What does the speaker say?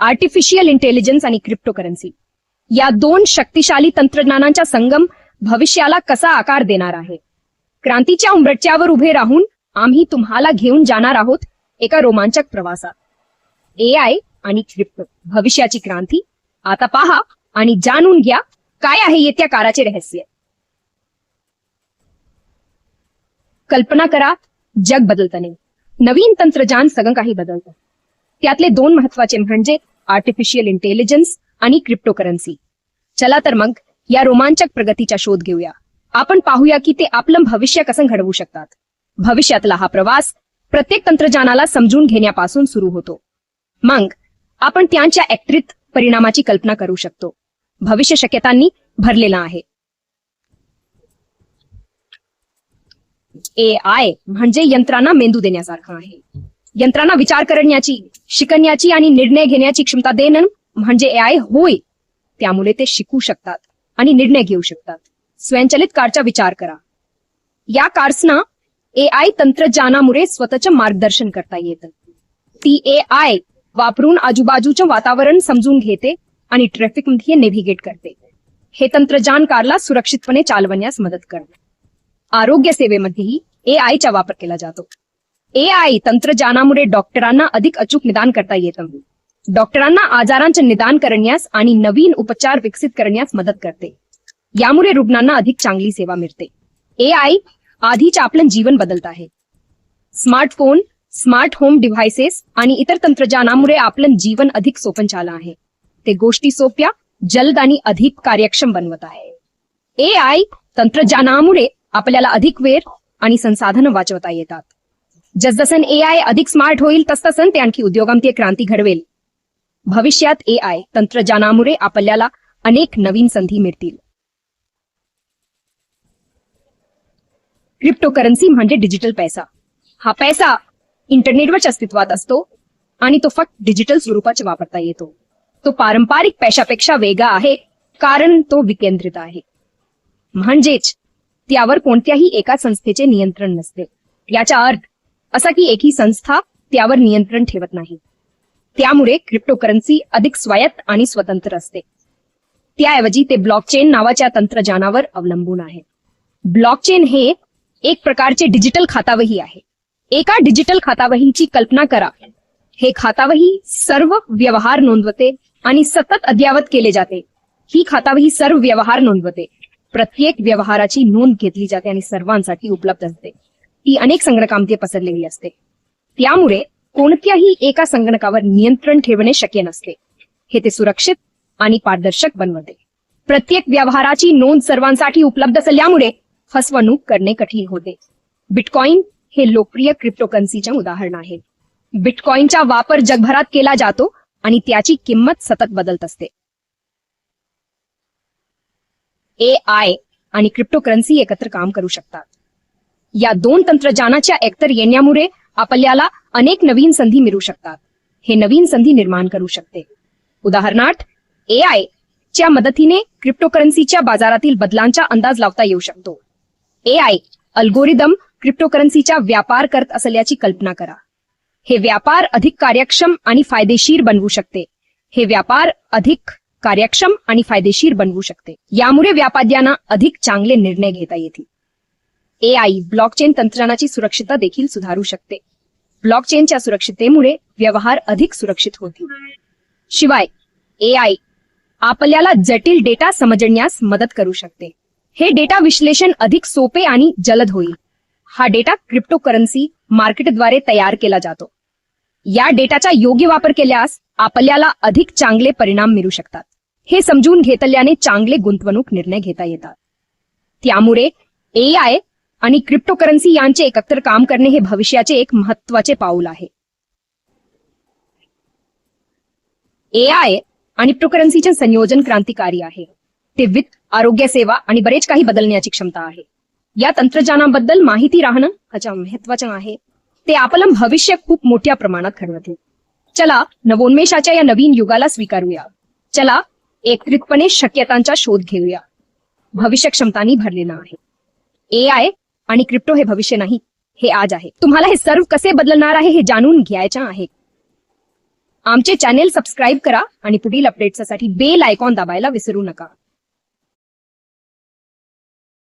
Artificial intelligence आणि cryptocurrency या दोन शक्तिशाली तंत्रज्ञानांचा संगम भविष्याला कसा आकार देणार आहे? क्रांतीच्या उंबरट्यावर उभे राहून आम्ही तुम्हाला घेऊन जाणार आहोत एका रोमांचक प्रवासात. ए आय आणि क्रिप्टो भविष्याची क्रांती? आता पहा आणि जाणून घ्या काय आहे येत्या काळाचे रहस्य. कल्पना करा जग बदलताना नवीन तंत्रज्ञान सगळं काही बदलतं. त्यातले दोन महत्त्वाचे म्हणजे आर्टिफिशियल इंटेलिजन्स आणि क्रिप्टोकरन्सी चला तर मग या रोमांचक प्रगतीचा शोध घेऊया. आपण पाहूया की ते आपलं भविष्य कसं घडवू शकतात. भविष्यातला हा प्रवास प्रत्येक तंत्रज्ञानाला समजून घेण्यापासून सुरू होतो. मग आपण त्यांच्या एकत्रित परिणामाची कल्पना करू शकतो. भविष्य शक्यतांनी भरलेला आहे. ए आय म्हणजे यंत्रांना मेंदू देण्यासारखं आहे. यंत्रांना विचार करण्याची शिकण्याची आणि निर्णय घेण्याची क्षमता देणं म्हणजे ए आय होय. त्यामुळे ते शिकू शकतात आणि निर्णय घेऊ शकतात. स्वयंचलित कारचा विचार करा. या कार्सना ए आय तंत्रज्ञानामुळे स्वतःचं मार्गदर्शन करता येतं. ती ए आय वापरून आजूबाजूचं वातावरण समजून घेते आणि ट्रॅफिकमध्ये नेव्हिगेट करते. हे तंत्रज्ञान कारला सुरक्षितपणे चालवण्यास मदत करते. आरोग्य सेवेमध्येही ए आयचा वापर केला जातो. ए आय तंत्रज्ञानामुळे डॉक्टरांना अधिक अचूक निदान करता येतं. डॉक्टरांना आजारांचे निदान करण्यास आणि नवीन उपचार विकसित करण्यास मदत करते. यामुळे रुग्णांना अधिक चांगली सेवा मिळते. ए आय आधीच आपलं जीवन बदलत आहे. स्मार्टफोन स्मार्ट होम डिव्हायसेस आणि इतर तंत्रज्ञानामुळे आपलं जीवन अधिक सोपन झालं आहे. ते गोष्टी सोप्या जलद आणि अधिक कार्यक्षम बनवत आहे. ए आय तंत्रज्ञानामुळे आपल्याला अधिक वेळ आणि संसाधनं वाचवता येतात. जसजसं ए आय अधिक स्मार्ट होईल तसतसं ते आणखी उद्योगामध्ये क्रांती घडवेल. भविष्यात ए आय तंत्रज्ञानामुळे आपल्याला अनेक नवीन संधी मिळतील. क्रिप्टोकरन्सी म्हणजे डिजिटल पैसा. हा पैसा इंटरनेटवर अस्तित्वात असतो आणि तो फक्त डिजिटल स्वरूपात वापरता येतो. तो पारंपरिक पैशापेक्षा वेगळा आहे कारण तो विकेंद्रित आहे. म्हणजेच त्यावर कोणत्याही एका संस्थेचे नियंत्रण नसते. याचा अर्थ असा की एकही संस्था त्यावर नियंत्रण ठेवत नाही. त्यामुळे क्रिप्टोकरन्सी अधिक स्वायत्त आणि स्वतंत्र असते. त्याऐवजी ते ब्लॉकचेन नावाच्या तंत्रज्ञानावर अवलंबून आहे. ब्लॉकचेन हे एक प्रकारचे डिजिटल खातावही आहे. एका डिजिटल खातावहीची कल्पना करा. हे खातावही सर्व व्यवहार नोंदवते आणि सतत अद्यावत केले जाते. ही खातावही सर्व व्यवहार नोंदवते. प्रत्येक व्यवहाराची नोंद घेतली जाते आणि सर्वांसाठी उपलब्ध असते. ती अनेक संगणकामध्ये पसरलेली असते. त्यामुळे कोणत्याही एका संगणकावर नियंत्रण ठेवणे शक्य नसते. हे ते सुरक्षित आणि पारदर्शक बनवते. प्रत्येक व्यवहाराची नोंद सर्वांसाठी उपलब्ध असल्यामुळे फसवणूक करणे कठीण होते. बिटकॉइन हे लोकप्रिय क्रिप्टोकरन्सीचे उदाहरण आहे. बिटकॉइनचा वापर जगभरात केला जातो आणि त्याची किंमत सतत बदलत असते. ए आय आणि क्रिप्टोकरन्सी एकत्र काम करू शकतात. या दोन तंत्रज्ञानाच्या एकतर येण्यामुळे आपल्याला अनेक नवीन संधी मिळू शकतात. हे नवीन संधी निर्माण करू शकते. उदाहरणार्थ ए आय च्या मदतीने क्रिप्टोकरन्सीच्या बाजारातील बदलांचा अंदाज लावता येऊ शकतो. ए आय अल्गोरिदम क्रिप्टोकरन्सीचा व्यापार करत असल्याची कल्पना करा. हे व्यापार अधिक कार्यक्षम आणि फायदेशीर बनवू शकते. हे व्यापार अधिक कार्यक्षम आणि फायदेशीर बनवू शकते. यामुळे व्यापाद्यांना अधिक चांगले निर्णय घेता येतील. ए आय ब्लॉकचेन तंत्रज्ञानाची सुरक्षितता देखील सुधारू शकते. ब्लॉकचेनच्या सुरक्षिततेमुळे व्यवहार अधिक सुरक्षित होतील. शिवाय ए आय आपल्याला जटिल डेटा समजण्यास मदत करू शकते. हे डेटा विश्लेषण अधिक सोपे आणि जलद होईल. हा डेटा क्रिप्टोकरन्सी मार्केटद्वारे तयार केला जातो. या डेटाचा योग्य वापर केल्यास आपल्याला अधिक चांगले परिणाम मिळू शकतात. हे समजून घेतल्याने चांगले गुंतवणूक निर्णय घेता येतात. त्यामुळे ए आय आणि क्रिप्टोकरन्सी यांचे एकत्र काम करणे हे भविष्याचे एक महत्त्वाचे पाऊल आहे. ए आय आणि क्रिप्टोकरन्सीचे संयोजन क्रांतिकारी आहे. ते वित्त आरोग्य सेवा आणि बरेच काही बदलण्याची क्षमता आहे. या तंत्रज्ञानाबद्दल माहिती राहणं ह्याच्या महत्वाचं आहे ते आपलं भविष्य खूप मोठ्या प्रमाणात घडवते. चला नवोन्मेषाच्या या नवीन युगाला स्वीकारूया. चला एकत्रितपणे शक्यतांचा शोध घेऊया. भविष्य क्षमतांनी भरलेला आहे. ए आय आणि क्रिप्टो हे भविष्य नाही हे आज आहे. तुम्हाला हे सर्व कसे बदलणार आहे हे जाणून घ्यायचं आहे. आमचे चॅनेल सबस्क्राईब करा आणि पुढील अपडेट्ससाठी बेल आयकॉन दाबायला विसरू नका.